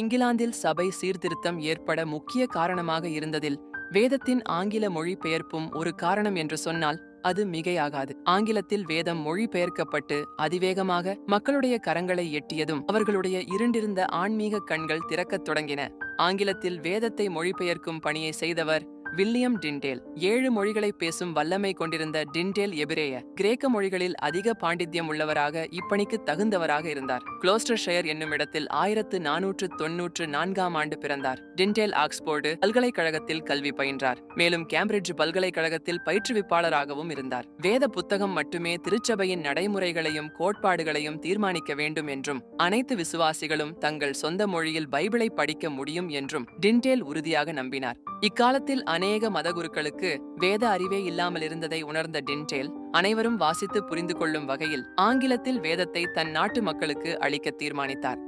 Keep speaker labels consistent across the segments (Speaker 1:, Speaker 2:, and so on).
Speaker 1: இங்கிலாந்தில் சபை சீர்திருத்தம் ஏற்பட முக்கிய காரணமாக இருந்ததில் வேதத்தின் ஆங்கில மொழிபெயர்ப்பும் ஒரு காரணம் என்று சொன்னால் அது மிகையாகாது. ஆங்கிலத்தில் வேதம் மொழிபெயர்க்கப்பட்டு அதிவேகமாக மக்களுடைய கரங்களை எட்டியதும் அவர்களுடைய இருண்டிருந்த ஆன்மீக கண்கள் திறக்கத் தொடங்கின. ஆங்கிலத்தில் வேதத்தை மொழிபெயர்க்கும் பணியை செய்தவர் வில்லியம் டின்டேல் ஏழு மொழிகளை பேசும் வல்லமை கொண்டிருந்த டின்டேல் எபிரேய கிரேக்க மொழிகளில் அதிக பாண்டித்யம் உள்ளவராக இப்பணிக்கு தகுந்தவராக இருந்தார். குளோஸ்டர்ஷயர் என்னும் இடத்தில் ஆயிரத்து நானூற்று தொன்னூற்று நான்காம் ஆண்டு பிறந்தார். டின்டேல் ஆக்ஸ்போர்டு பல்கலைக்கழகத்தில் கல்வி பயின்றார். மேலும் கேம்பிரிட்ஜ் பல்கலைக்கழகத்தில் பயிற்றுவிப்பாளராகவும் இருந்தார். வேத புத்தகம் மட்டுமே திருச்சபையின் நடைமுறைகளையும் கோட்பாடுகளையும் தீர்மானிக்க வேண்டும் என்றும் அனைத்து விசுவாசிகளும் தங்கள் சொந்த மொழியில் பைபிளை படிக்க முடியும் என்றும் டின்டேல் உறுதியாக நம்பினார். இக்காலத்தில் அநேக மதகுருக்களுக்கு வேத அறிவே இல்லாமல் இருந்ததை உணர்ந்த டின்டேல் அனைவரும் வாசித்து புரிந்து கொள்ளும் வகையில் ஆங்கிலத்தில் வேதத்தை தன் நாட்டு மக்களுக்கு அளிக்க தீர்மானித்தார்.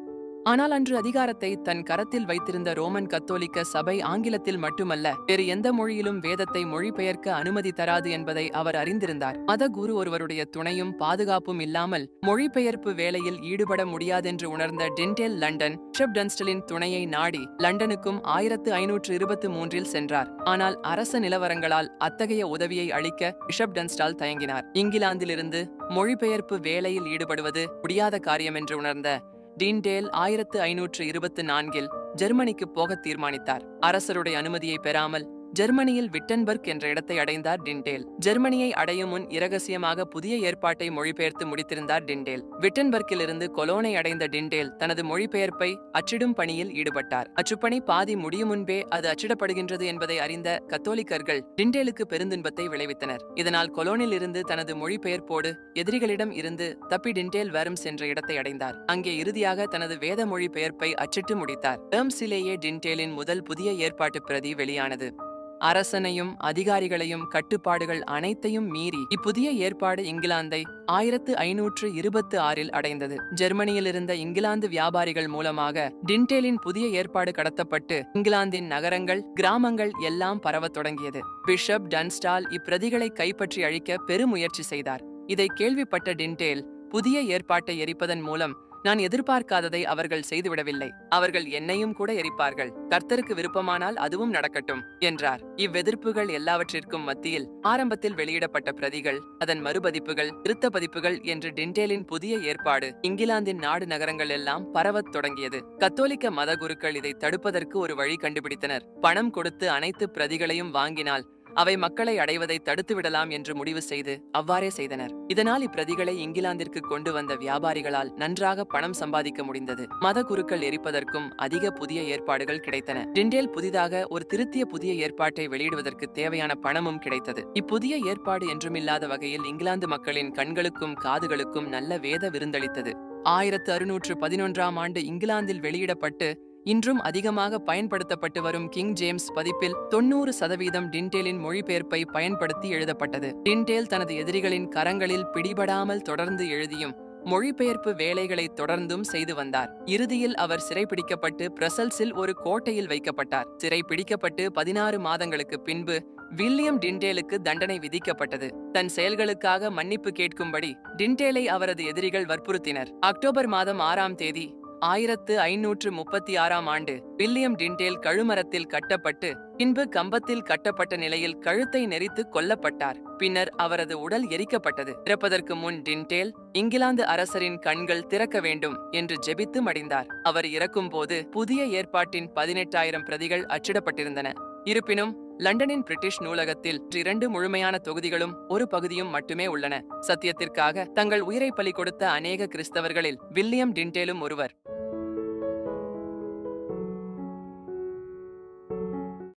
Speaker 1: ஆனால் அன்று அதிகாரத்தை தன் கரத்தில் வைத்திருந்த ரோமன் கத்தோலிக்க சபை ஆங்கிலத்தில் மட்டுமல்ல வேறு எந்த மொழியிலும் வேதத்தை மொழிபெயர்க்க அனுமதி தராது என்பதை அவர் அறிந்திருந்தார். மத குரு ஒருவருடைய துணையும் பாதுகாப்பும் இல்லாமல் மொழிபெயர்ப்பு வேலையில் ஈடுபட முடியாதென்று உணர்ந்த டின்டேல் லண்டன் பிஷப் டன்ஸ்டலின் துணையை நாடி லண்டனுக்கும் ஆயிரத்து ஐநூற்று இருபத்தி மூன்றில் சென்றார். ஆனால் அரச நிலவரங்களால் அத்தகைய உதவியை அளிக்க பிஷப் டன்ஸ்டால் தயங்கினார். இங்கிலாந்திலிருந்து மொழிபெயர்ப்பு வேலையில் ஈடுபடுவது முடியாத காரியம் என்று உணர்ந்த டீன்டேல் ஆயிரத்து ஐநூற்று இருபத்து நான்கில் ஜெர்மனிக்கு போக தீர்மானித்தார். அரசருடைய அனுமதியை பெறாமல் ஜெர்மனியில் விட்டன்பர்க் என்ற இடத்தை அடைந்தார் டிண்டேல். ஜெர்மனியை அடையும் முன் இரகசியமாக புதிய ஏற்பாட்டை மொழிபெயர்த்து முடித்திருந்தார் டிண்டேல். விட்டன்பர்க்கிலிருந்து கொலோனை அடைந்த டிண்டேல் தனது மொழிபெயர்ப்பை அச்சிடும் பணியில் ஈடுபட்டார். அச்சுப்பணி பாதி முடியும் முன்பே அது அச்சிடப்படுகின்றது என்பதை அறிந்த கத்தோலிக்கர்கள் டிண்டேலுக்கு பெருந்துன்பத்தை விளைவித்தனர். இதனால் கொலோனில் இருந்து தனது மொழிபெயர்ப்போடு எதிரிகளிடம் இருந்து தப்பி டிண்டேல் வேர்ம்ஸ் என்ற இடத்தை அடைந்தார். அங்கே இறுதியாக தனது வேத மொழிபெயர்ப்பை அச்சிட்டு முடித்தார். வேர்ம்ஸிலேயே டிண்டேலின் முதல் புதிய ஏற்பாட்டு பிரதி வெளியானது. அரசனையும் அதிகாரிகளையும் கட்டுப்பாடுகள் அனைத்தையும் மீறி இப்புதிய ஏற்பாடு இங்கிலாந்தை ஆயிரத்து ஐநூற்று இருபத்து ஆறில் அடைந்தது. ஜெர்மனியில் இருந்த இங்கிலாந்து வியாபாரிகள் மூலமாக டின்டேலின் புதிய ஏற்பாடு கடத்தப்பட்டு இங்கிலாந்தின் நகரங்கள் கிராமங்கள் எல்லாம் பரவத் தொடங்கியது. பிஷப் டன்ஸ்டால் இப்பிரதிகளை கைப்பற்றி அழிக்க பெருமுயற்சி செய்தார். இதை கேள்விப்பட்ட டின்டேல் புதிய ஏற்பாட்டை எரிப்பதன் மூலம் நான் எதிர்பார்க்காததை அவர்கள் செய்துவிடவில்லை. அவர்கள் என்னையும் கூட எரிப்பார்கள். கர்த்தருக்கு விருப்பமானால் அதுவும் நடக்கட்டும் என்றார். இவ்வெதிர்ப்புகள் எல்லாவற்றிற்கும் மத்தியில் ஆரம்பத்தில் வெளியிடப்பட்ட பிரதிகள் அதன் மறுபதிப்புகள் திருத்த பதிப்புகள் என்று டிண்டேலின் புதிய ஏற்பாடு இங்கிலாந்தின் நாடு நகரங்கள் எல்லாம் பரவத் தொடங்கியது. கத்தோலிக்க மத குருக்கள் இதை தடுப்பதற்கு ஒரு வழி கண்டுபிடித்தனர். பணம் கொடுத்து அனைத்து பிரதிகளையும் வாங்கினால் அவை மக்களை அடைவதை தடுத்துவிடலாம் என்று முடிவு செய்து அவ்வாறே செய்தனர். இதனால் இப்பிரதிகளை இங்கிலாந்திற்கு கொண்டு வந்த வியாபாரிகளால் நன்றாக பணம் சம்பாதிக்க முடிந்தது. மத குருக்கள் எரிப்பதற்கும் அதிக புதிய ஏற்பாடுகள் கிடைத்தன. டிண்டேல் புதிதாக ஒரு திருத்திய புதிய ஏற்பாட்டை வெளியிடுவதற்கு தேவையான பணமும் கிடைத்தது. இப்புதிய ஏற்பாடு என்றுமில்லாத வகையில் இங்கிலாந்து மக்களின் கண்களுக்கும் காதுகளுக்கும் நல்ல வேத விருந்தளித்தது. ஆயிரத்து அறுநூற்று பதினொன்றாம் ஆண்டு இங்கிலாந்தில் வெளியிடப்பட்டு இன்றும் அதிகமாக பயன்படுத்தப்பட்டு வரும் கிங் ஜேம்ஸ் பதிப்பில் தொன்னூறு சதவீதம் டின்டேலின் மொழிபெயர்ப்பை பயன்படுத்தி எழுதப்பட்டது. டின்டேல் தனது எதிரிகளின் கரங்களில் பிடிபடாமல் தொடர்ந்து எழுதியும் மொழிபெயர்ப்பு வேலைகளை தொடர்ந்தும் செய்து வந்தார். இறுதியில் அவர் சிறைப்பிடிக்கப்பட்டு பிரசல்ஸில் ஒரு கோட்டையில் வைக்கப்பட்டார். சிறை பிடிக்கப்பட்டு பதினாறு மாதங்களுக்கு பின்பு வில்லியம் டின்டேலுக்கு தண்டனை விதிக்கப்பட்டது. தன் செயல்களுக்காக மன்னிப்பு கேட்கும்படி டின்டேலை அவரது எதிரிகள் வற்புறுத்தினர். அக்டோபர் மாதம் ஆறாம் தேதி ஆயிரத்து ஐநூற்று முப்பத்தி ஆறாம் ஆண்டு வில்லியம் டிண்டேல் கழுமரத்தில் கட்டப்பட்டு பின்பு கம்பத்தில் கட்டப்பட்ட நிலையில் கழுத்தை நெறித்து கொல்லப்பட்டார். பின்னர் அவரது உடல் எரிக்கப்பட்டது. இறப்பதற்கு முன் டிண்டேல் இங்கிலாந்து அரசரின் கண்கள் திறக்க வேண்டும் என்று ஜெபித்து மடிந்தார். அவர் இறக்கும்போது புதிய ஏற்பாட்டின் பதினெட்டாயிரம் பிரதிகள் அச்சிடப்பட்டிருந்தன. இருப்பினும் லண்டனின் பிரிட்டிஷ் நூலகத்தில் இரண்டு முழுமையான தொகுதிகளும் ஒரு பகுதியும் மட்டுமே உள்ளன. சத்தியத்திற்காக தங்கள் உயிரை பலி கொடுத்த அநேக கிறிஸ்தவர்களில் வில்லியம் டிண்டேலும் ஒருவர்.